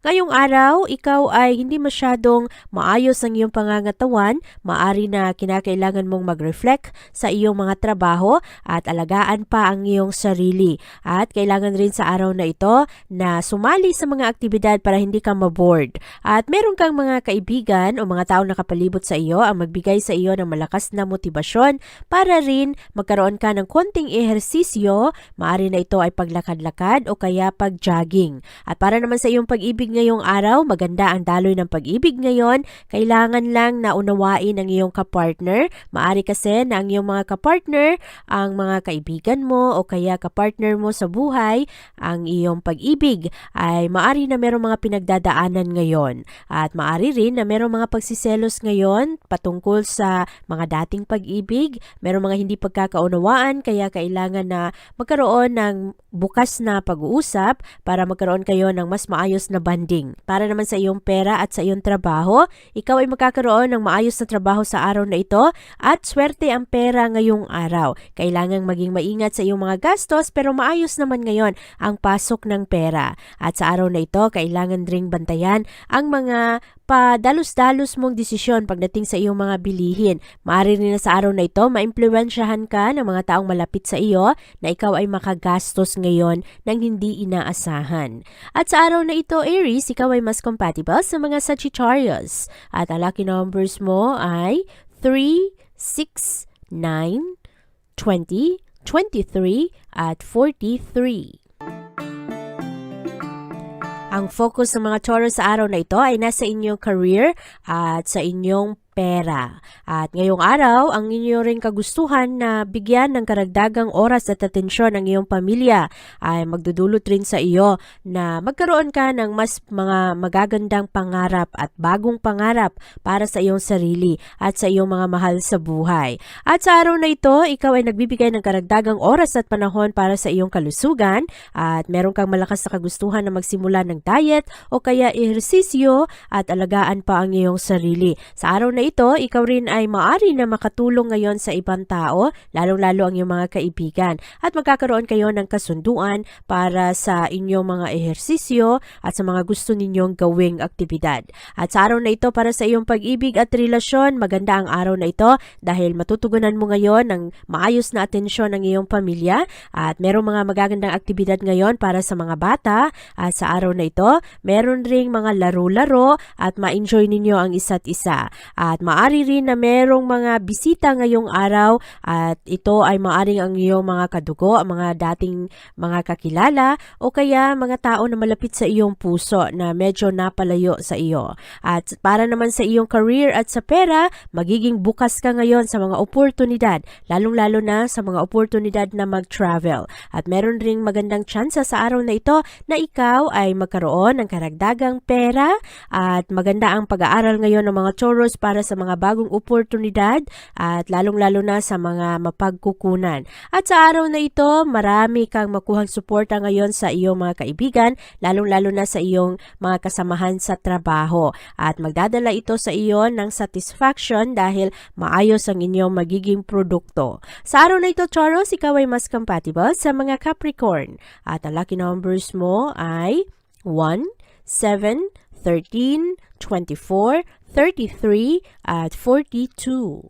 Ngayong araw, ikaw ay hindi masyadong maayos ang iyong pangangatawan, maari na kinakailangan mong mag-reflect sa iyong mga trabaho at alagaan pa ang iyong sarili. At kailangan rin sa araw na ito na sumali sa mga aktibidad para hindi ka maboard. At meron kang mga kaibigan o mga taong nakapalibot sa iyo ang magbigay sa iyo ng malakas na motibasyon para rin magkaroon ka ng konting ehersisyo, maari na ito ay paglakad-lakad o kaya pag-jogging. At para naman sa iyong pag-ibig ngayong araw, maganda ang daloy ng pag-ibig ngayon. Kailangan lang na unawain ang iyong kapartner. Maari kasi na ang iyong mga kapartner, ang mga kaibigan mo o kaya kapartner mo sa buhay, ang iyong pag-ibig ay maari na merong mga pinagdadaanan ngayon. At maari rin na merong mga pagsiselos ngayon patungkol sa mga dating pag-ibig, merong mga hindi pagkakaunawaan kaya kailangan na magkaroon ng bukas na pag-uusap para magkaroon kayo ng mas maayos na banding. Para naman sa iyong pera at sa iyong trabaho, ikaw ay magkakaroon ng maayos na trabaho sa araw na ito at swerte ang pera ngayong araw. Kailangang maging maingat sa iyong mga gastos pero maayos naman ngayon ang pasok ng pera. At sa araw na ito, kailangan ring bantayan ang mga padalos-dalos mong desisyon pagdating sa iyong mga bilihin. Maaari rin na sa araw na ito, maimpluwensyahan ka ng mga taong malapit sa iyo na ikaw ay makagastos ngayon ng hindi inaasahan. At sa araw na ito, Aries, ikaw ay mas compatible sa mga Sagittarius. At ang lucky numbers mo ay 3, 6, 9, 20, 23, at 43. Ang focus ng mga Taurus sa araw na ito ay nasa inyong career at sa inyong pera. At ngayong araw, ang inyo ring kagustuhan na bigyan ng karagdagang oras at atensyon ang iyong pamilya ay magdudulot rin sa iyo na magkaroon ka ng mas mga magagandang pangarap at bagong pangarap para sa iyong sarili at sa iyong mga mahal sa buhay. At sa araw na ito, ikaw ay nagbibigay ng karagdagang oras at panahon para sa iyong kalusugan at meron kang malakas na kagustuhan na magsimula ng diet o kaya ehersisyo at alagaan pa ang iyong sarili. Sa araw na ito, ikaw rin ay maari na makatulong ngayon sa ibang tao, lalong-lalo ang iyong mga kaibigan. At magkakaroon kayo ng kasunduan para sa inyong mga ehersisyo at sa mga gusto ninyong gawing aktibidad. At sa araw na ito, para sa iyong pag-ibig at relasyon, maganda ang araw na ito dahil matutugunan mo ngayon ng maayos na atensyon ng iyong pamilya at merong mga magagandang aktibidad ngayon para sa mga bata at sa araw na ito, meron ring mga laro-laro at ma-enjoy ninyo ang isa't isa. At maari rin na merong mga bisita ngayong araw at ito ay maaring ang iyong mga kadugo, mga dating mga kakilala o kaya mga tao na malapit sa iyong puso na medyo napalayo sa iyo. At para naman sa iyong career at sa pera, magiging bukas ka ngayon sa mga oportunidad, lalong-lalo na sa mga oportunidad na mag-travel. At meron ring magandang tsansa sa araw na ito na ikaw ay magkaroon ng karagdagang pera at maganda ang pag-aaral ngayon ng mga Taurus para sa mga bagong oportunidad at lalong-lalo na sa mga mapagkukunan. At sa araw na ito, marami kang makuhang suporta ngayon sa iyong mga kaibigan, lalong-lalo na sa iyong mga kasamahan sa trabaho. At magdadala ito sa iyo ng satisfaction dahil maayos ang inyong magiging produkto. Sa araw na ito, Taurus, ikaw ay mas compatible sa mga Capricorn. At ang lucky numbers mo ay 1, 7, 13, 24, 33, at 42.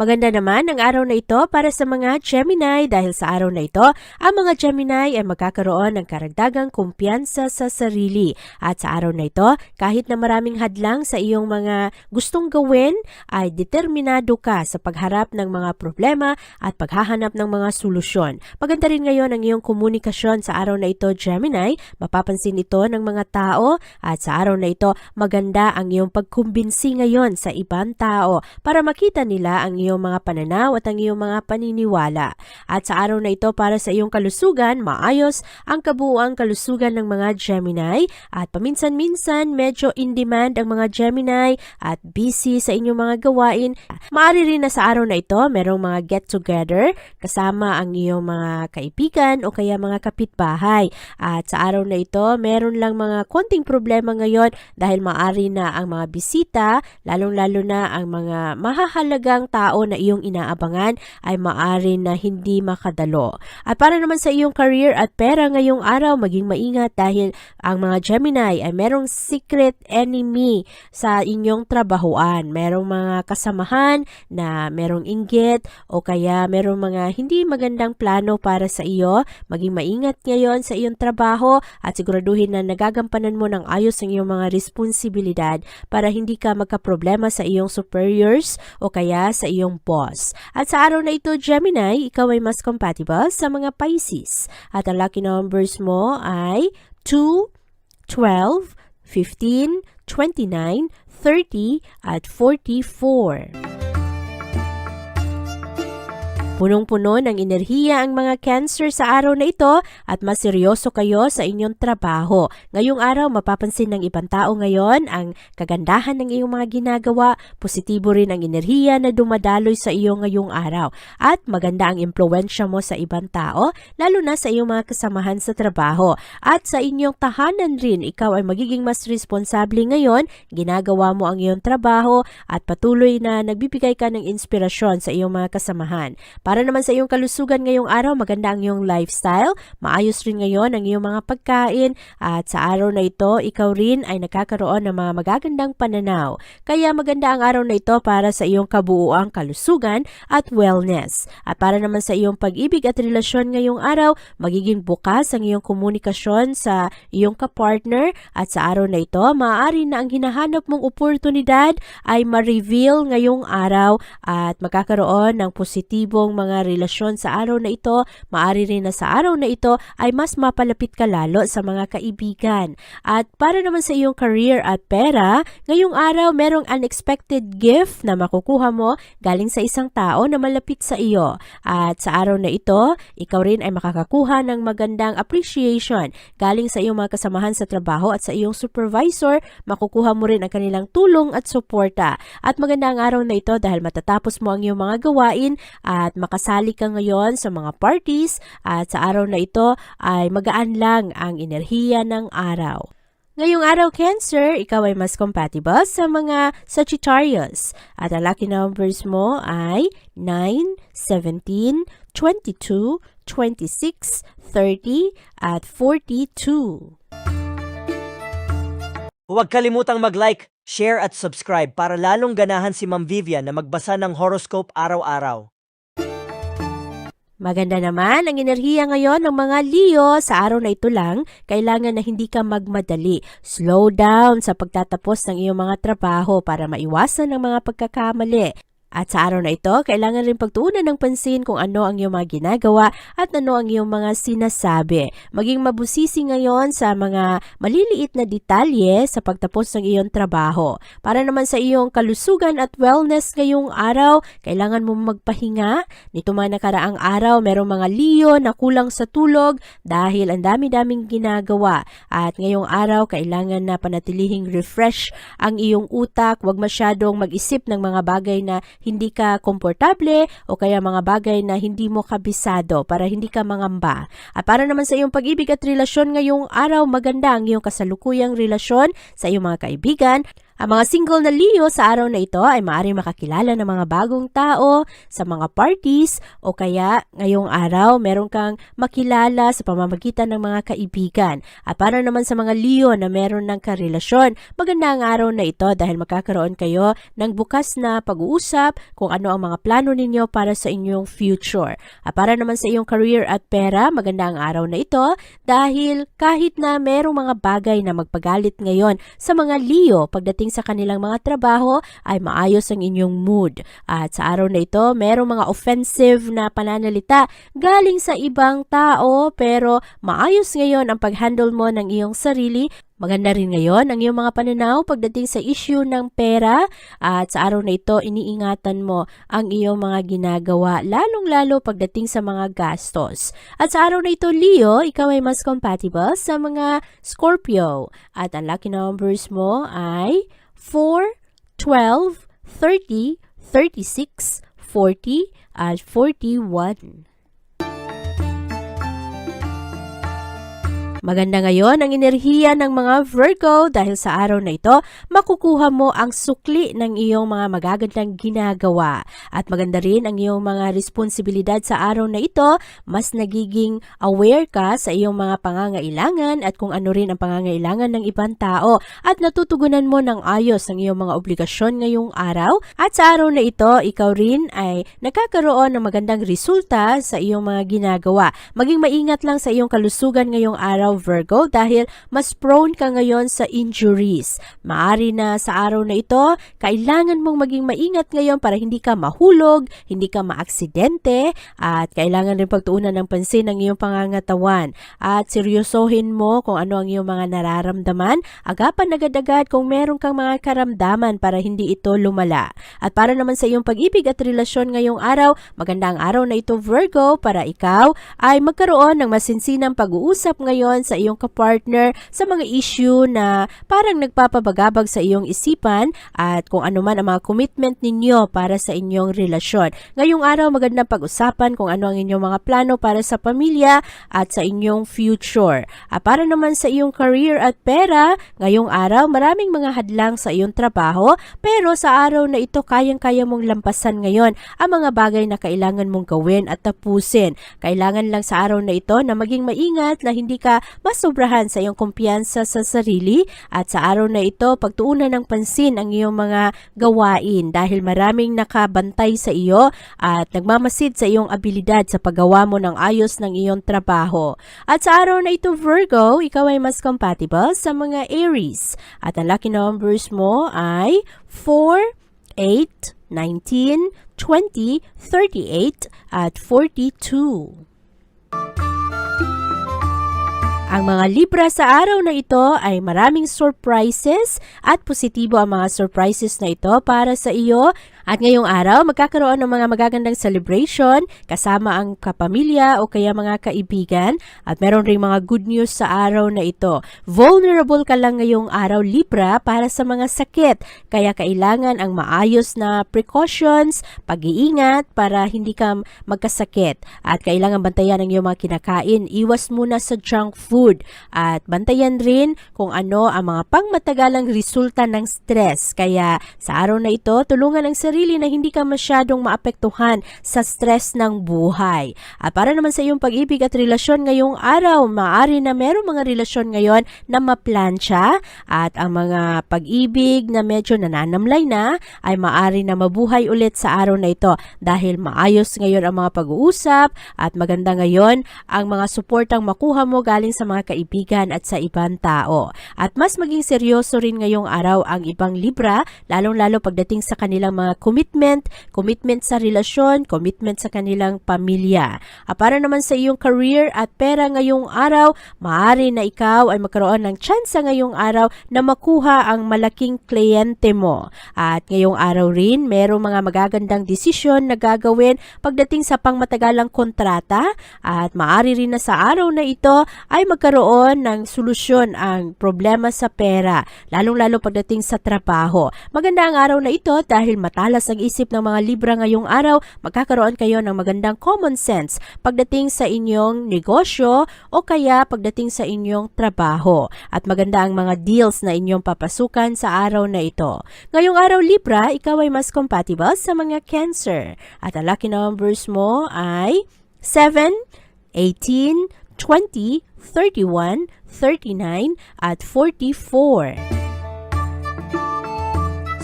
Maganda naman ang araw na ito para sa mga Gemini dahil sa araw na ito, ang mga Gemini ay magkakaroon ng karagdagang kumpiyansa sa sarili. At sa araw na ito, kahit na maraming hadlang sa iyong mga gustong gawin, ay determinado ka sa pagharap ng mga problema at paghahanap ng mga solusyon. Maganda rin ngayon ang iyong komunikasyon sa araw na ito, Gemini. Mapapansin ito ng mga tao at sa araw na ito, maganda ang iyong pagkumbinsi ngayon sa ibang tao para makita nila ang iyong mga pananaw at ang iyong mga paniniwala. At sa araw na ito para sa iyong kalusugan, maayos ang kabuuang kalusugan ng mga Gemini at paminsan-minsan medyo in demand ang mga Gemini at busy sa inyong mga gawain. Maari rin na sa araw na ito, merong mga get-together kasama ang iyong mga kaibigan o kaya mga kapitbahay. At sa araw na ito, meron lang mga konting problema ngayon dahil maari na ang mga bisita, lalong-lalo na ang mga mahahalagang tao na iyong inaabangan ay maari na hindi makadalo. At para naman sa iyong career at pera ngayong araw, maging maingat dahil ang mga Gemini ay merong secret enemy sa inyong trabahoan. Merong mga kasamahan na merong inggit o kaya merong mga hindi magandang plano para sa iyo. Maging maingat ngayon sa iyong trabaho at siguraduhin na nagagampanan mo ng ayos ang iyong mga responsibilidad para hindi ka magkaproblema sa iyong superiors o kaya sa iyong boss. At sa araw na ito, Gemini, ikaw ay mas compatible sa mga Pisces. At ang lucky numbers mo ay 2, 12, 15, 29, 30, at 44. Punong-puno ng enerhiya ang mga cancer sa araw na ito at mas seryoso kayo sa inyong trabaho. Ngayong araw, mapapansin ng ibang tao ngayon ang kagandahan ng iyong mga ginagawa, positibo rin ang enerhiya na dumadaloy sa iyo ngayong araw. At maganda ang impluensya mo sa ibang tao, lalo na sa iyong mga kasamahan sa trabaho. At sa inyong tahanan rin, ikaw ay magiging mas responsable ngayon, ginagawa mo ang iyong trabaho at patuloy na nagbibigay ka ng inspirasyon sa iyong mga kasamahan. Para naman sa iyong kalusugan ngayong araw, maganda ang iyong lifestyle, maayos rin ngayon ang iyong mga pagkain at sa araw na ito, ikaw rin ay nakakaroon ng mga magagandang pananaw. Kaya maganda ang araw na ito para sa iyong kabuuang kalusugan at wellness. At para naman sa iyong pag-ibig at relasyon ngayong araw, magiging bukas ang iyong komunikasyon sa iyong kapartner at sa araw na ito, maaari na ang hinahanap mong oportunidad ay ma-reveal ngayong araw at magkakaroon ng positibong mga relasyon sa araw na ito, maari rin na sa araw na ito ay mas mapalapit ka lalo sa mga kaibigan. At para naman sa iyong career at pera, ngayong araw merong unexpected gift na makukuha mo galing sa isang tao na malapit sa iyo. At sa araw na ito, ikaw rin ay makakakuha ng magandang appreciation galing sa iyong mga kasamahan sa trabaho at sa iyong supervisor, makukuha mo rin ang kanilang tulong at suporta. At maganda ang araw na ito dahil matatapos mo ang iyong mga gawain at makasali ka ngayon sa mga parties at sa araw na ito ay magaan lang ang enerhiya ng araw. Ngayong araw, Cancer, ikaw ay mas compatible sa mga Sagittarius. At ang lucky numbers mo ay 9, 17, 22, 26, 30, at 42. Huwag kalimutang mag-like, share at subscribe para lalong ganahan si Ma'am Vivian na magbasa ng horoscope araw-araw. Maganda naman ang enerhiya ngayon ng mga Leo sa araw na ito lang, kailangan na hindi ka magmadali. Slow down sa pagtatapos ng iyong mga trabaho para maiwasan ang mga pagkakamali. At sa araw na ito, kailangan rin pagtuunan ng pansin kung ano ang iyong mga ginagawa at ano ang iyong mga sinasabi. Maging mabusisi ngayon sa mga maliliit na detalye sa pagtapos ng iyong trabaho. Para naman sa iyong kalusugan at wellness ngayong araw, kailangan mo magpahinga. Nito mga nakaraang araw, merong mga liyo na kulang sa tulog dahil ang dami-daming ginagawa. At ngayong araw, kailangan na panatilihing refresh ang iyong utak. Huwag masyadong mag-isip ng mga bagay na hindi ka komportable o kaya mga bagay na hindi mo kabisado para hindi ka mangamba. At para naman sa iyong pag-ibig at relasyon ngayong araw, maganda ang iyong kasalukuyang relasyon sa iyong mga kaibigan Ang mga single na Leo sa araw na ito ay maaaring makakilala ng mga bagong tao sa mga parties o kaya ngayong araw meron kang makilala sa pamamagitan ng mga kaibigan. At para naman sa mga Leo na meron ng karelasyon, maganda ang araw na ito dahil magkakaroon kayo ng bukas na pag-uusap kung ano ang mga plano ninyo para sa inyong future. At para naman sa iyong career at pera, maganda ang araw na ito dahil kahit na merong mga bagay na magpagalit ngayon sa mga Leo pagdating sa kanilang mga trabaho ay maayos ang inyong mood. At sa araw na ito, merong mga offensive na pananalita galing sa ibang tao pero maayos ngayon ang pag-handle mo ng iyong sarili Maganda rin ngayon ang iyong mga pananaw pagdating sa issue ng pera at sa araw na ito iniingatan mo ang iyong mga ginagawa lalong-lalo pagdating sa mga gastos. At sa araw na ito Leo, ikaw ay mas compatible sa mga Scorpio at ang lucky numbers mo ay 4, 12, 30, 36, 40 at 41. Maganda ngayon ang enerhiya ng mga Virgo dahil sa araw na ito, makukuha mo ang sukli ng iyong mga magagandang ginagawa. At maganda rin ang iyong mga responsibilidad sa araw na ito, mas nagiging aware ka sa iyong mga pangangailangan at kung ano rin ang pangangailangan ng ibang tao at natutugunan mo ng ayos ang iyong mga obligasyon ngayong araw. At sa araw na ito, ikaw rin ay nakakaroon ng magandang resulta sa iyong mga ginagawa. Maging maingat lang sa iyong kalusugan ngayong araw Virgo dahil mas prone ka ngayon sa injuries. Maari na sa araw na ito, kailangan mong maging maingat ngayon para hindi ka mahulog, hindi ka maaksidente at kailangan rin pagtuunan ng pansin ang iyong pangangatawan at seryosohin mo kung ano ang iyong mga nararamdaman. Agapan agad-agad kung meron kang mga karamdaman para hindi ito lumala. At para naman sa iyong pag-ibig at relasyon ngayong araw, maganda ang araw na ito Virgo para ikaw ay magkaroon ng masinsinang pag-uusap ngayon sa iyong kapartner sa mga issue na parang nagpapabagabag sa iyong isipan at kung ano man ang mga commitment ninyo para sa inyong relasyon. Ngayong araw magandang pag-usapan kung ano ang inyong mga plano para sa pamilya at sa inyong future. At para naman sa iyong career at pera, ngayong araw maraming mga hadlang sa iyong trabaho pero sa araw na ito kayang-kaya mong lampasan ngayon ang mga bagay na kailangan mong gawin at tapusin. Kailangan lang sa araw na ito na maging maingat na hindi ka masobrahan sa iyong kumpiyansa sa sarili at sa araw na ito pagtuunan ng pansin ang iyong mga gawain dahil maraming nakabantay sa iyo at nagmamasid sa iyong abilidad sa paggawa mo ng ayos ng iyong trabaho. At sa araw na ito Virgo, ikaw ay mas compatible sa mga Aries at ang lucky numbers mo ay 4, 8, 19, 20, 38 at 42. Ang mga Libra sa araw na ito ay maraming surprises at positibo ang mga surprises na ito para sa iyo. At ngayong araw, magkakaroon ng mga magagandang celebration kasama ang kapamilya o kaya mga kaibigan at meron ring mga good news sa araw na ito. Vulnerable ka lang ngayong araw Libra para sa mga sakit kaya kailangan ang maayos na precautions, pag-iingat para hindi ka magkasakit at kailangan bantayan ang iyong mga kinakain. Iwas muna sa junk food at bantayan rin kung ano ang mga pangmatagalang resulta ng stress. Kaya sa araw na ito, tulungan ang sarili na hindi ka masyadong maapektuhan sa stress ng buhay. At para naman sa iyong pag-ibig at relasyon ngayong araw, maaari na merong mga relasyon ngayon na maplansya at ang mga pag-ibig na medyo nananamlay na ay maaari na mabuhay ulit sa araw na ito dahil maayos ngayon ang mga pag-uusap at maganda ngayon ang mga suportang makuha mo galing sa mga kaibigan at sa ibang tao. At mas maging seryoso rin ngayong araw ang ibang Libra, lalong-lalo pagdating sa kanilang mga commitment, commitment sa relasyon, commitment sa kanilang pamilya. At para naman sa iyong career at pera ngayong araw, maaari na ikaw ay magkaroon ng tsansa ngayong araw na makuha ang malaking kliyente mo. At ngayong araw rin, merong mga magagandang desisyon na gagawin pagdating sa pangmatagalang kontrata at maaari rin na sa araw na ito ay magkaroon ng solusyon ang problema sa pera, lalong-lalo pagdating sa trabaho. Maganda ang araw na ito dahil matalo malas ang isip ng mga Libra ngayong araw, magkakaroon kayo ng magandang common sense pagdating sa inyong negosyo o kaya pagdating sa inyong trabaho. At maganda ang mga deals na inyong papasukan sa araw na ito. Ngayong araw Libra, ikaw ay mas compatible sa mga Cancer. At ang lucky numbers mo ay 7, 18, 20, 31, 39, at 44.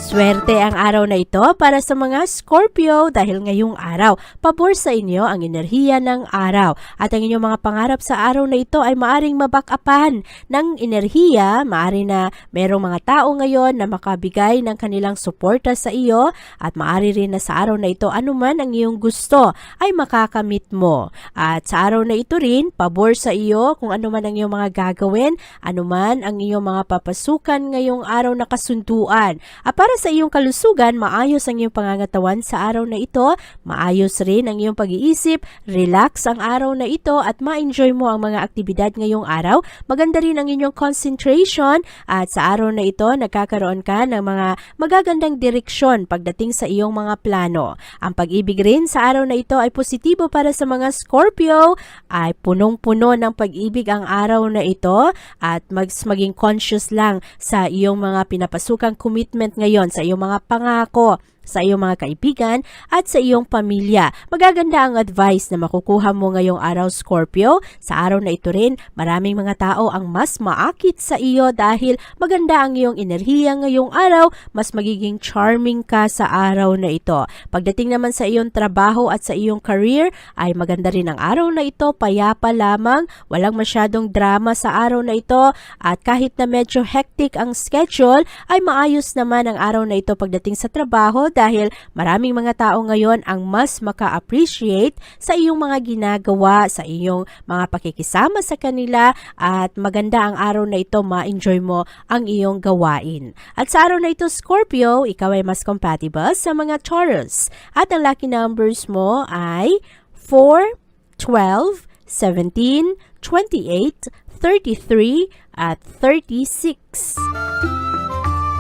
Swerte ang araw na ito para sa mga Scorpio dahil ngayong araw, pabor sa inyo ang enerhiya ng araw at ang inyong mga pangarap sa araw na ito ay maaring mabakapan ng enerhiya, maari na merong mga tao ngayon na makabigay ng kanilang suporta sa iyo at maari rin na sa araw na ito anuman ang iyong gusto ay makakamit mo. At sa araw na ito rin, pabor sa iyo kung anuman ang iyong mga gagawin, anuman ang iyong mga papasukan ngayong araw na kasunduan. At para sa iyong kalusugan, maayos ang iyong pangangatawan sa araw na ito, maayos rin ang iyong pag-iisip, relax ang araw na ito at ma-enjoy mo ang mga aktibidad ngayong araw. Maganda rin ang inyong concentration at sa araw na ito, nagkakaroon ka ng mga magagandang direksyon pagdating sa iyong mga plano. Ang pag-ibig rin sa araw na ito ay positibo para sa mga Scorpio, ay punong-puno ng pag-ibig ang araw na ito at mag maging conscious lang sa iyong mga pinapasukang commitment ngayon sa iyong mga pangako sa iyong mga kaibigan at sa iyong pamilya. Magaganda ang advice na makukuha mo ngayong araw Scorpio. Sa araw na ito rin, maraming mga tao ang mas maakit sa iyo dahil maganda ang iyong enerhiya ngayong araw, mas magiging charming ka sa araw na ito. Pagdating naman sa iyong trabaho at sa iyong career, ay maganda rin ang araw na ito, payapa lamang, walang masyadong drama sa araw na ito at kahit na medyo hectic ang schedule, ay maayos naman ang araw na ito pagdating sa trabaho dahil maraming mga tao ngayon ang mas maka-appreciate sa iyong mga ginagawa, sa iyong mga pakikisama sa kanila at maganda ang araw na ito ma-enjoy mo ang iyong gawain. At sa araw na ito Scorpio, ikaw ay mas compatible sa mga Taurus at ang lucky numbers mo ay 4, 12, 17, 28, 33 at 36.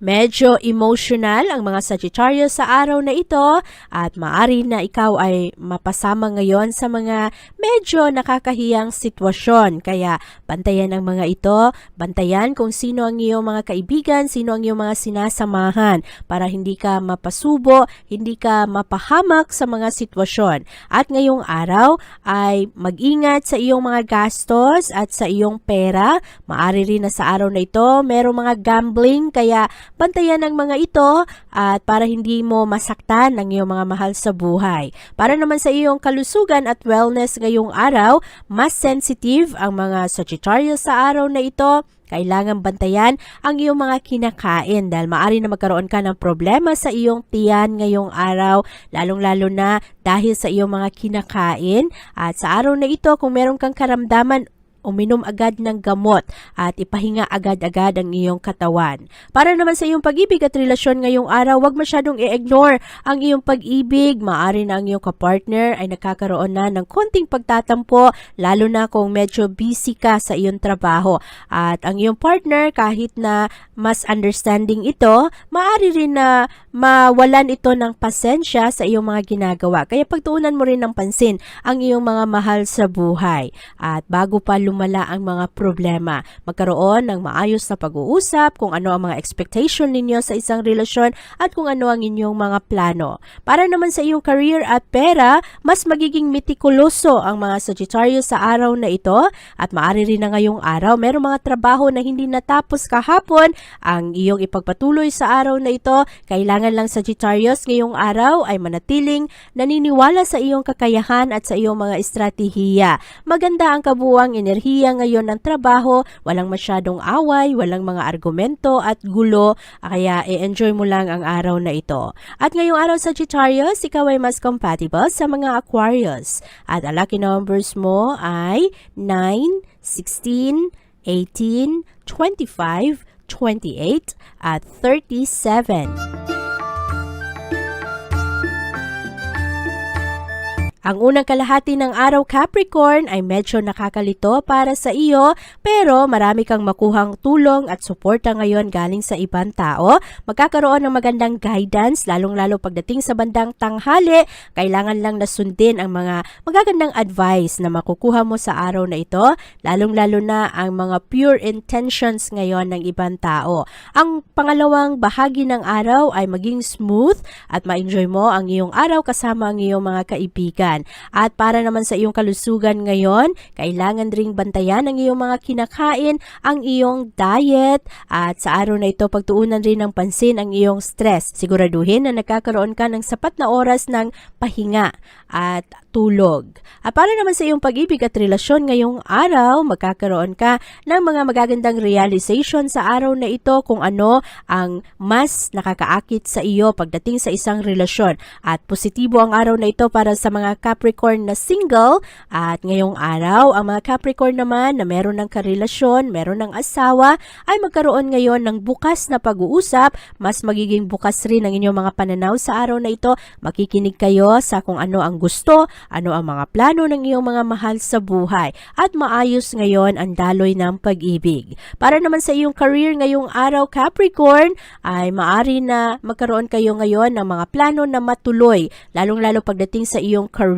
Medyo emotional ang mga Sagittarius sa araw na ito at maari na ikaw ay mapasama ngayon sa mga medyo nakakahiyang sitwasyon. Kaya bantayan ang mga ito, bantayan kung sino ang iyong mga kaibigan, sino ang iyong mga sinasamahan para hindi ka mapasubo, hindi ka mapahamak sa mga sitwasyon. At ngayong araw ay mag-ingat sa iyong mga gastos at sa iyong pera. Maari rin na sa araw na ito merong mga gambling kaya bantayan ang mga ito at para hindi mo masaktan ang iyong mga mahal sa buhay. Para naman sa iyong kalusugan at wellness ngayong araw, mas sensitive ang mga Sagittarius sa araw na ito. Kailangan bantayan ang iyong mga kinakain dahil maari na magkaroon ka ng problema sa iyong tiyan ngayong araw, lalong-lalo na dahil sa iyong mga kinakain. At sa araw na ito, kung meron kang karamdaman, uminom agad ng gamot at ipahinga agad-agad ang iyong katawan. Para naman sa iyong pag-ibig at relasyon ngayong araw, huwag masyadong i-ignore ang iyong pag-ibig. Maari na ang iyong kapartner ay nakakaroon na ng konting pagtatampo, lalo na kung medyo busy ka sa iyong trabaho. At ang iyong partner, kahit na mas understanding ito, maari rin na mawalan ito ng pasensya sa iyong mga ginagawa. Kaya pagtuunan mo rin ng pansin ang iyong mga mahal sa buhay. At bago pa lumala ang mga problema. Magkaroon ng maayos na pag-uusap kung ano ang mga expectation ninyo sa isang relasyon at kung ano ang inyong mga plano. Para naman sa iyong career at pera, mas magiging mitikuloso ang mga Sagittarius sa araw na ito at maaari rin na ngayong araw merong mga trabaho na hindi natapos kahapon ang iyong ipagpatuloy sa araw na ito. Kailangan lang Sagittarius ngayong araw ay manatiling naniniwala sa iyong kakayahan at sa iyong mga estratehiya. Maganda ang kabuwang enerhiya ngayon ng trabaho, walang masyadong away, walang mga argumento at gulo, kaya i-enjoy mo lang ang araw na ito. At ngayong araw Sagittarius, ikaw ay mas compatible sa mga Aquarius. At ang lucky numbers mo ay 9, 16, 18, 25, 28, at 37. Ang unang kalahati ng araw Capricorn ay medyo nakakalito para sa iyo pero marami kang makuhang tulong at suporta ngayon galing sa ibang tao. Magkakaroon ng magandang guidance lalong-lalo pagdating sa bandang tanghali. Kailangan lang na sundin ang mga magagandang advice na makukuha mo sa araw na ito, lalong-lalo na ang mga pure intentions ngayon ng ibang tao. Ang pangalawang bahagi ng araw ay maging smooth at ma-enjoy mo ang iyong araw kasama ang iyong mga kaibigan. At para naman sa iyong kalusugan ngayon, kailangan ring bantayan ang iyong mga kinakain, ang iyong diet at sa araw na ito pagtuunan rin ng pansin ang iyong stress. Siguraduhin na nagkakaroon ka ng sapat na oras ng pahinga at tulog. At para naman sa iyong pag-ibig at relasyon ngayong araw, magkakaroon ka ng mga magagandang realization sa araw na ito kung ano ang mas nakakaakit sa iyo pagdating sa isang relasyon. At positibo ang araw na ito para sa mga Capricorn na single at ngayong araw, ang mga Capricorn naman na meron ng karelasyon, meron ng asawa, ay magkaroon ngayon ng bukas na pag-uusap, mas magiging bukas rin ang inyong mga pananaw sa araw na ito, makikinig kayo sa kung ano ang gusto, ano ang mga plano ng iyong mga mahal sa buhay, at maayos ngayon ang daloy ng pag-ibig. Para naman sa iyong career ngayong araw Capricorn, ay maari na magkaroon kayo ngayon ng mga plano na matuloy, lalong-lalo pagdating sa iyong career.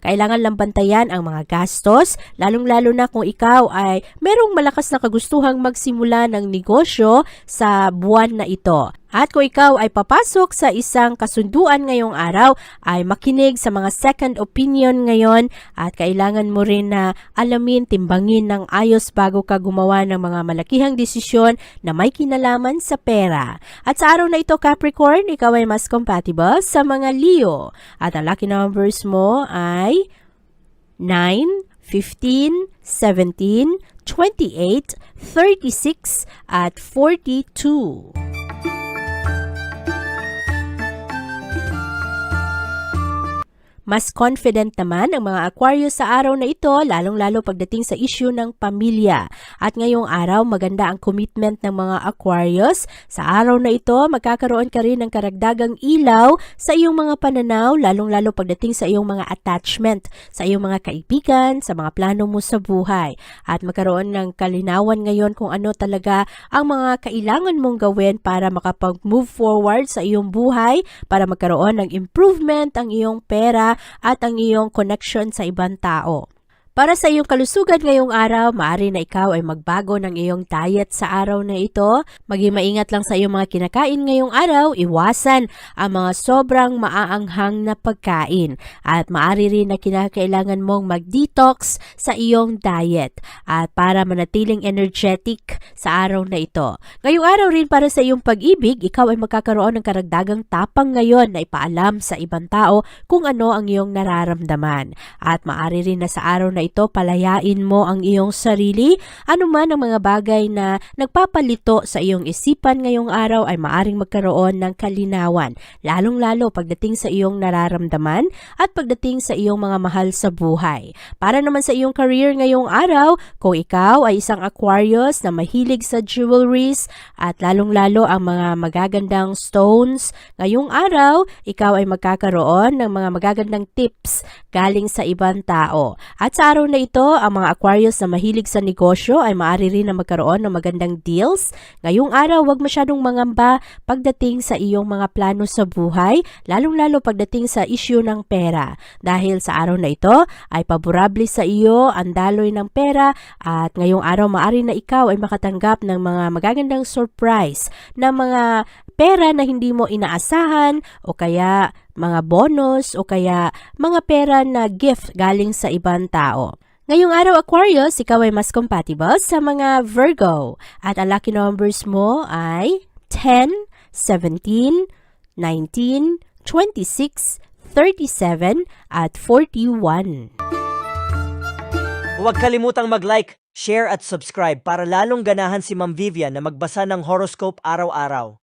Kailangan lang bantayan ang mga gastos, lalong-lalo na kung ikaw ay merong malakas na kagustuhang magsimula ng negosyo sa buwan na ito. At kung ikaw ay papasok sa isang kasunduan ngayong araw, ay makinig sa mga second opinion ngayon at kailangan mo rin na alamin, timbangin ng ayos bago ka gumawa ng mga malakihang desisyon na may kinalaman sa pera. At sa araw na ito, Capricorn, ikaw ay mas compatible sa mga Leo. At ang lucky numbers mo ay 9, 15, 17, 28, 36, at 42. Mas confident naman ang mga Aquarius sa araw na ito, lalong-lalo pagdating sa issue ng pamilya. At ngayong araw, maganda ang commitment ng mga Aquarius. Sa araw na ito, magkakaroon ka rin ng karagdagang ilaw sa iyong mga pananaw, lalong-lalo pagdating sa iyong mga attachment, sa iyong mga kaibigan, sa mga plano mo sa buhay. At magkaroon ng kalinawan ngayon kung ano talaga ang mga kailangan mong gawin para makapag-move forward sa iyong buhay, para magkaroon ng improvement ang iyong pera at ang iyong connection sa ibang tao. Para sa iyong kalusugan ngayong araw, maaari na ikaw ay magbago ng iyong diet sa araw na ito. Maging maingat lang sa iyong mga kinakain ngayong araw, iwasan ang mga sobrang maaanghang na pagkain. At maaari rin na kinakailangan mong mag-detox sa iyong diet at para manatiling energetic sa araw na ito. Ngayong araw rin para sa iyong pag-ibig, ikaw ay magkakaroon ng karagdagang tapang ngayon na ipaalam sa ibang tao kung ano ang iyong nararamdaman. At maaari rin na sa araw na ito palayain mo ang iyong sarili. Ano man ang mga bagay na nagpapalito sa iyong isipan ngayong araw ay maaring magkaroon ng kalinawan, lalong-lalo pagdating sa iyong nararamdaman at pagdating sa iyong mga mahal sa buhay. Para naman sa iyong career ngayong araw, kung ikaw ay isang Aquarius na mahilig sa jewelries at lalong-lalo ang mga magagandang stones, ngayong araw, ikaw ay magkakaroon ng mga magagandang tips galing sa ibang tao. At sa araw na ito, ang mga Aquarius na mahilig sa negosyo ay maaari rin na magkaroon ng magandang deals. Ngayong araw, huwag masyadong mangamba pagdating sa iyong mga plano sa buhay, lalong-lalo pagdating sa issue ng pera. Dahil sa araw na ito ay paborable sa iyo ang daloy ng pera at ngayong araw maaari na ikaw ay makatanggap ng mga magagandang surprise na mga pera na hindi mo inaasahan o kaya mga bonus o kaya mga pera na gift galing sa ibang tao. Ngayong araw Aquarius, ikaw ay mas compatible sa mga Virgo at ang lucky numbers mo ay 10, 17, 19, 26, 37 at 41. Huwag kalimutang mag-like, share at subscribe para lalong ganahan si Ma'am Vivian na magbasa ng horoscope araw-araw.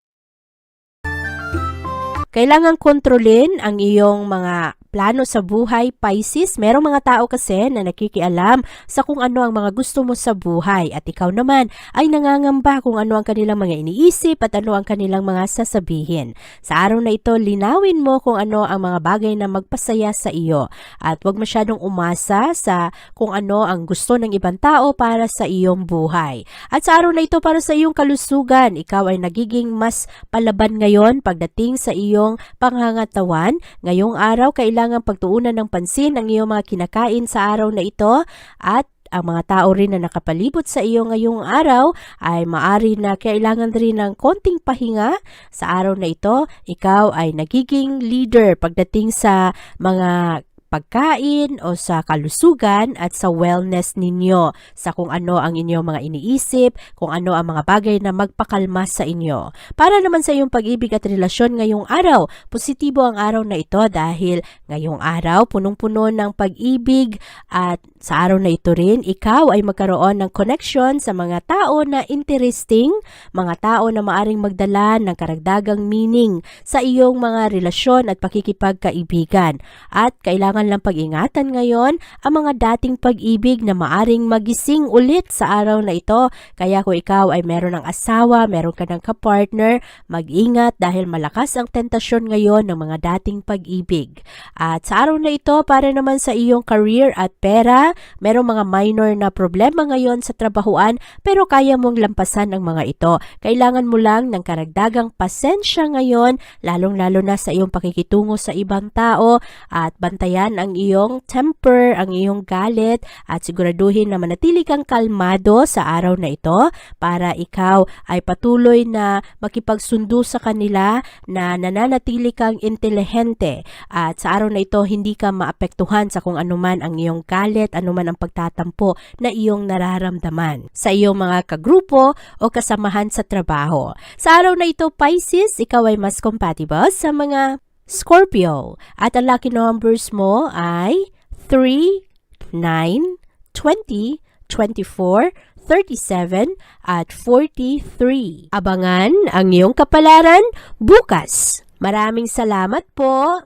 Kailangan kontrolin ang iyong mga plano sa buhay, Pisces. Merong mga tao kasi na nakikialam sa kung ano ang mga gusto mo sa buhay at ikaw naman ay nangangamba kung ano ang kanilang mga iniisip at ano ang kanilang mga sasabihin. Sa araw na ito, linawin mo kung ano ang mga bagay na magpasaya sa iyo at huwag masyadong umasa sa kung ano ang gusto ng ibang tao para sa iyong buhay. At sa araw na ito para sa iyong kalusugan, ikaw ay nagiging mas palaban ngayon pagdating sa iyong pangangatawan. Ngayong araw, kailangan pagtuunan ng pansin ang iyong mga kinakain sa araw na ito at ang mga tao rin na nakapalibot sa iyo ngayong araw ay maari na kailangan rin ng konting pahinga. Sa araw na ito, ikaw ay nagiging leader pagdating sa mga pagkain o sa kalusugan at sa wellness ninyo, sa kung ano ang inyong mga iniisip, kung ano ang mga bagay na magpakalma sa inyo. Para naman sa iyong pag-ibig at relasyon ngayong araw, positibo ang araw na ito dahil ngayong araw punong-puno ng pag-ibig at sa araw na ito rin, ikaw ay magkaroon ng connection sa mga tao na interesting, mga tao na maaring magdala ng karagdagang meaning sa iyong mga relasyon at pakikipagkaibigan. At kailangan lang pag-ingatan ngayon ang mga dating pag-ibig na maaring magising ulit sa araw na ito. Kaya kung ikaw ay meron ng asawa, meron ka ng kapartner, mag-ingat dahil malakas ang tentasyon ngayon ng mga dating pag-ibig. At sa araw na ito, para naman sa iyong career at pera, merong mga minor na problema ngayon sa trabahuan pero kaya mong lampasan ang mga ito. Kailangan mo lang ng karagdagang pasensya ngayon, lalong-lalo na sa iyong pakikitungo sa ibang tao at bantayan ang iyong temper, ang iyong galit at siguraduhin na manatili kang kalmado sa araw na ito para ikaw ay patuloy na makipagsundo sa kanila na nananatili kang intelihente at sa araw na ito hindi ka maapektuhan sa kung anuman ang iyong galit, anuman ang pagtatampo na iyong nararamdaman sa iyong mga kagrupo o kasamahan sa trabaho. Sa araw na ito, Pisces, ikaw ay mas compatible sa mga Scorpio at ang lucky numbers mo ay 3, 9, 20, 24, 37 at 43. Abangan ang iyong kapalaran bukas. Maraming salamat po.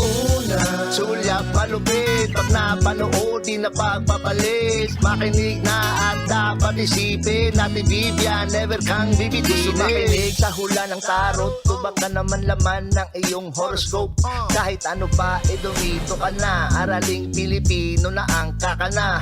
Sulyap malupit Pag napanood di na pagpapalit Makinig na at dapat isipin Ate Vivian, never kang bibitinin Makinig sa hula ng tarot Tubak ka naman laman ng iyong horoscope. Kahit ano pa, eh dumito ka na. Araling Pilipino na ang kakana